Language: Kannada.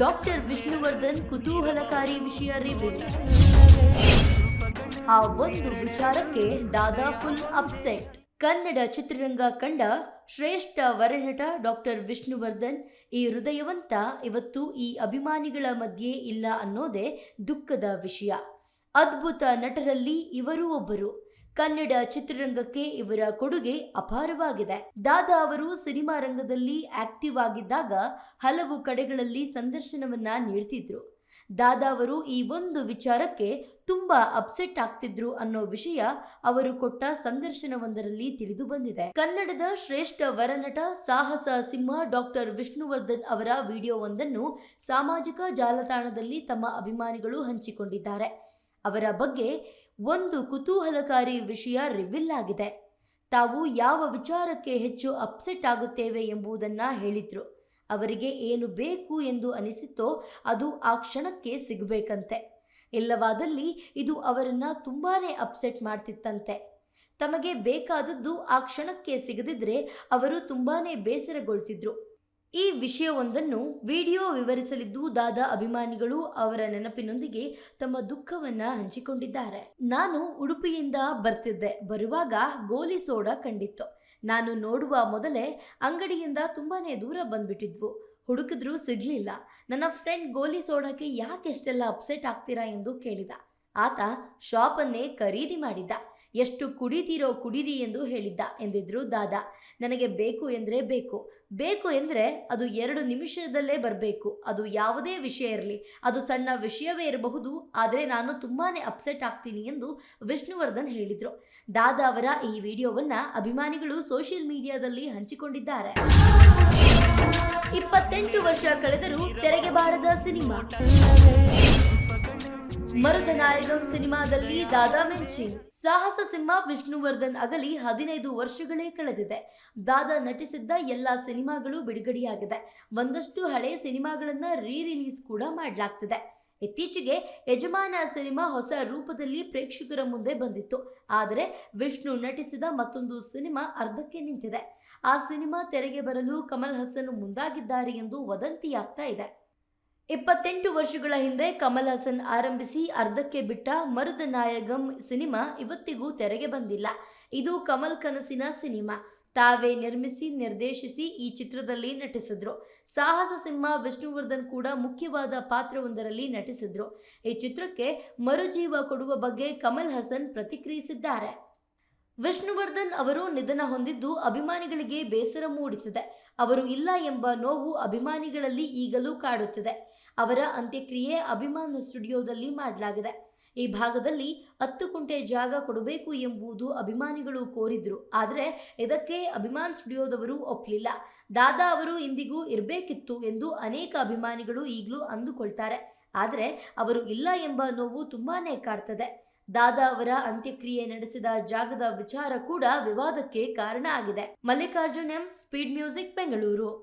ಡಾಕ್ಟರ್ ವಿಷ್ಣುವರ್ಧನ್ ಕುತೂಹಲಕಾರಿ ವಿಷಯ ರಿಪೋರ್ಟ್ ಆ ಒಂದು ವಿಚಾರಕ್ಕೆ ದಾದಾ ಫುಲ್ ಅಪ್ಸೆಟ್ ಕನ್ನಡ ಚಿತ್ರರಂಗ ಕಂಡ ಶ್ರೇಷ್ಠ ವರನಟ ಡಾಕ್ಟರ್ ವಿಷ್ಣುವರ್ಧನ್, ಈ ಹೃದಯವಂತ ಇವತ್ತು ಈ ಅಭಿಮಾನಿಗಳ ಮಧ್ಯೆ ಇಲ್ಲ ಅನ್ನೋದೇ ದುಃಖದ ವಿಷಯ. ಅದ್ಭುತ ನಟರಲ್ಲಿ ಇವರೂ ಒಬ್ಬರು. ಕನ್ನಡ ಚಿತ್ರರಂಗಕ್ಕೆ ಇವರ ಕೊಡುಗೆ ಅಪಾರವಾಗಿದೆ. ದಾದಾ ಅವರು ಸಿನಿಮಾ ರಂಗದಲ್ಲಿ ಆಕ್ಟಿವ್ ಆಗಿದ್ದಾಗ ಹಲವು ಕಡೆಗಳಲ್ಲಿ ಸಂದರ್ಶನವನ್ನ ನೀಡ್ತಿದ್ರು. ದಾದಾ ಅವರು ಈ ಒಂದು ವಿಚಾರಕ್ಕೆ ತುಂಬಾ ಅಪ್ಸೆಟ್ ಆಗ್ತಿದ್ರು ಅನ್ನೋ ವಿಷಯ ಅವರು ಕೊಟ್ಟ ಸಂದರ್ಶನವೊಂದರಲ್ಲಿ ತಿಳಿದು ಬಂದಿದೆ. ಕನ್ನಡದ ಶ್ರೇಷ್ಠ ವರನಟ ಸಾಹಸ ಸಿಂಹ ಡಾಕ್ಟರ್ ವಿಷ್ಣುವರ್ಧನ್ ಅವರ ವಿಡಿಯೋವೊಂದನ್ನು ಸಾಮಾಜಿಕ ಜಾಲತಾಣದಲ್ಲಿ ತಮ್ಮ ಅಭಿಮಾನಿಗಳು ಹಂಚಿಕೊಂಡಿದ್ದಾರೆ. ಅವರ ಬಗ್ಗೆ ಒಂದು ಕುತೂಹಲಕಾರಿ ವಿಷಯ ರಿವಿಲ್ ಆಗಿದೆ. ತಾವು ಯಾವ ವಿಚಾರಕ್ಕೆ ಹೆಚ್ಚು ಅಪ್ಸೆಟ್ ಆಗುತ್ತೇವೆ ಎಂಬುದನ್ನ ಹೇಳಿದ್ರು. ಅವರಿಗೆ ಏನು ಬೇಕು ಎಂದು ಅನಿಸಿತೋ ಅದು ಆ ಕ್ಷಣಕ್ಕೆ ಸಿಗಬೇಕಂತೆ. ಇಲ್ಲವಾದಲ್ಲಿ ಇದು ಅವರನ್ನು ತುಂಬಾನೇ ಅಪ್ಸೆಟ್ ಮಾಡ್ತಿತ್ತಂತೆ. ತಮಗೆ ಬೇಕಾದದ್ದು ಆ ಕ್ಷಣಕ್ಕೆ ಸಿಗದಿದ್ದರೆ ಅವರು ತುಂಬಾನೇ ಬೇಸರಗೊಳ್ತಿದ್ರು. ಈ ವಿಷಯವೊಂದನ್ನು ವಿಡಿಯೋ ವಿವರಿಸಲಿದ್ದು ದಾದಾ ಅಭಿಮಾನಿಗಳು ಅವರ ನೆನಪಿನೊಂದಿಗೆ ತಮ್ಮ ದುಃಖವನ್ನ ಹಂಚಿಕೊಂಡಿದ್ದಾರೆ. ನಾನು ಉಡುಪಿಯಿಂದ ಬರ್ತಿದ್ದೆ. ಬರುವಾಗ ಗೋಲಿ ಸೋಡಾ ಕಂಡಿತ್ತು. ನಾನು ನೋಡುವ ಮೊದಲೇ ಅಂಗಡಿಯಿಂದ ತುಂಬಾನೇ ದೂರ ಬಂದ್ಬಿಟ್ಟಿದ್ವು. ಹುಡುಕಿದ್ರೂ ಸಿಗ್ಲಿಲ್ಲ. ನನ್ನ ಫ್ರೆಂಡ್ ಗೋಲಿ ಸೋಡಾಕ್ಕೆ ಯಾಕೆ ಎಷ್ಟೆಲ್ಲ ಅಪ್ಸೆಟ್ ಆಗ್ತೀರಾ ಎಂದು ಕೇಳಿದ. ಆತ ಶಾಪನ್ನೇ ಖರೀದಿ ಮಾಡಿದ್ದ ಎಷ್ಟು ಕುಡಿತೀರೋ ಕುಡಿರಿ ಎಂದು ಹೇಳಿದ್ದ ಎಂದಿದ್ರು ದಾದಾ. ನನಗೆ ಬೇಕು ಎಂದರೆ ಬೇಕು. ಬೇಕು ಎಂದರೆ ಅದು ಎರಡು ನಿಮಿಷದಲ್ಲೇ ಬರಬೇಕು. ಅದು ಯಾವುದೇ ವಿಷಯ ಇರಲಿ. ಅದು ಸಣ್ಣ ವಿಷಯವೇ ಇರಬಹುದು. ಆದರೆ ನಾನು ತುಂಬಾ ಅಪ್ಸೆಟ್ ಆಗ್ತೀನಿ ಎಂದು ವಿಷ್ಣುವರ್ಧನ್ ಹೇಳಿದರು. ದಾದಾ ಅವರ ಈ ವಿಡಿಯೋವನ್ನು ಅಭಿಮಾನಿಗಳು ಸೋಷಿಯಲ್ ಮೀಡಿಯಾದಲ್ಲಿ ಹಂಚಿಕೊಂಡಿದ್ದಾರೆ. ಇಪ್ಪತ್ತೆಂಟು ವರ್ಷ ಕಳೆದರೂ ತೆರೆಗೆ ಬಾರದ ಸಿನಿಮಾ. ಮರುದನಾಯಕಂ ಸಿನಿಮಾದಲ್ಲಿ ದಾದಾ ಮೆಂಚಿ, ಸಾಹಸ ಸಿಂಹ ವಿಷ್ಣುವರ್ಧನ್ ಅಗಲಿ ಹದಿನೈದು ವರ್ಷಗಳೇ ಕಳೆದಿದೆ. ದಾದಾ ನಟಿಸಿದ್ದ ಎಲ್ಲಾ ಸಿನಿಮಾಗಳು ಬಿಡುಗಡೆಯಾಗಿದೆ. ಒಂದಷ್ಟು ಹಳೆ ಸಿನಿಮಾಗಳನ್ನ ರೀ ರಿಲೀಸ್ ಕೂಡ ಮಾಡಲಾಗ್ತಿದೆ. ಇತ್ತೀಚೆಗೆ ಯಜಮಾನ ಸಿನಿಮಾ ಹೊಸ ರೂಪದಲ್ಲಿ ಪ್ರೇಕ್ಷಕರ ಮುಂದೆ ಬಂದಿತ್ತು. ಆದರೆ ವಿಷ್ಣು ನಟಿಸಿದ ಮತ್ತೊಂದು ಸಿನಿಮಾ ಅರ್ಧಕ್ಕೆ ನಿಂತಿದೆ. ಆ ಸಿನಿಮಾ ತೆರೆಗೆ ಬರಲು ಕಮಲ್ ಹಸನ್ ಮುಂದಾಗಿದ್ದಾರೆ ಎಂದು ವದಂತಿಯಾಗ್ತಾ ಇದೆ. ಇಪ್ಪತ್ತೆಂಟು ವರ್ಷಗಳ ಹಿಂದೆ ಕಮಲ್ ಹಾಸನ್ ಆರಂಭಿಸಿ ಅರ್ಧಕ್ಕೆ ಬಿಟ್ಟ ಮರುದ ನಾಯಗಂ ಸಿನಿಮಾ ಇವತ್ತಿಗೂ ತೆರೆಗೆ ಬಂದಿಲ್ಲ. ಇದು ಕಮಲ್ ಕನಸಿನ ಸಿನಿಮಾ. ತಾವೇ ನಿರ್ಮಿಸಿ, ನಿರ್ದೇಶಿಸಿ ಈ ಚಿತ್ರದಲ್ಲಿ ನಟಿಸಿದ್ರು. ಸಾಹಸ ಸಿಂಹ ವಿಷ್ಣುವರ್ಧನ್ ಕೂಡ ಮುಖ್ಯವಾದ ಪಾತ್ರವೊಂದರಲ್ಲಿ ನಟಿಸಿದ್ರು. ಈ ಚಿತ್ರಕ್ಕೆ ಮರುಜೀವ ಕೊಡುವ ಬಗ್ಗೆ ಕಮಲ್ ಹಾಸನ್ ಪ್ರತಿಕ್ರಿಯಿಸಿದ್ದಾರೆ. ವಿಷ್ಣುವರ್ಧನ್ ಅವರು ನಿಧನ ಹೊಂದಿದ್ದು ಅಭಿಮಾನಿಗಳಿಗೆ ಬೇಸರ ಮೂಡಿಸಿದೆ. ಅವರು ಇಲ್ಲ ಎಂಬ ನೋವು ಅಭಿಮಾನಿಗಳಲ್ಲಿ ಈಗಲೂ ಕಾಡುತ್ತಿದೆ. ಅವರ ಅಂತ್ಯಕ್ರಿಯೆ ಅಭಿಮಾನ ಸ್ಟುಡಿಯೋದಲ್ಲಿ ಮಾಡಲಾಗಿದೆ. ಈ ಭಾಗದಲ್ಲಿ ಹತ್ತು ಕುಂಟೆ ಜಾಗ ಕೊಡಬೇಕು ಎಂಬುದು ಅಭಿಮಾನಿಗಳು ಕೋರಿದ್ರು. ಆದರೆ ಇದಕ್ಕೆ ಅಭಿಮಾನ್ ಸ್ಟುಡಿಯೋದವರು ಒಪ್ಪಲಿಲ್ಲ ದಾದಾ ಅವರು ಇಂದಿಗೂ ಇರಬೇಕಿತ್ತು ಎಂದು ಅನೇಕ ಅಭಿಮಾನಿಗಳು ಈಗಲೂ ಅಂದುಕೊಳ್ತಾರೆ. ಆದರೆ ಅವರು ಇಲ್ಲ ಎಂಬ ನೋವು ತುಂಬಾನೇ ಕಾಡ್ತದೆ. ದಾದಾ ಅವರ ಅಂತ್ಯಕ್ರಿಯೆ ನಡೆಸಿದ ಜಾಗದ ವಿಚಾರ ಕೂಡ ವಿವಾದಕ್ಕೆ ಕಾರಣ ಆಗಿದೆ. Mallikarjun M speed music Bengaluru